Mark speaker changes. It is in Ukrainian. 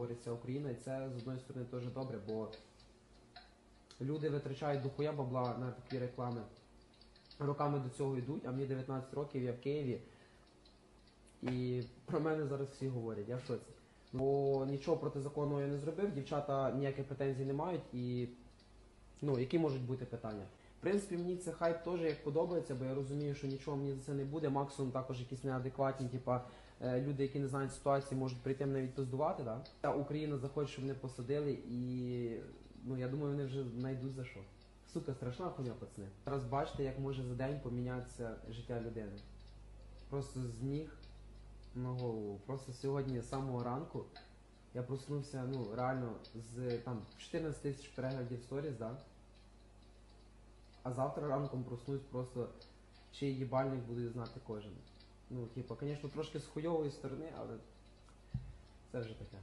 Speaker 1: говорить Україна, і це з одної сторони теж добре, бо люди витрачають дохуя бабла на такі реклами. Роками до цього йдуть, а мені 19 років, я в Києві. І про мене зараз всі говорять, я в шоці. Бо нічого протизаконного я не зробив, дівчата ніяких претензій не мають і ну, які можуть бути питання. В принципі, мені це хайп теж як подобається, бо я розумію, що нічого мені за це не буде. Максимум також якісь неадекватні, типа е, люди, які не знають ситуації, можуть прийти мене відпиздувати. Да? Та Україна захоче, щоб мене посадили, і ну я думаю, вони вже знайдуть за що. Сука, страшна хуйня, пацани. Зараз бачите, як може за день помінятися життя людини. Просто з ніг на голову. Просто сьогодні з самого ранку я проснувся, ну, реально, з там 14 тисяч переглядів сторіс, да? А завтра ранком проснусь просто чий їбальник буде знати кожен. Ну, типу, звісно, трошки з хуйової сторони, але це вже таке.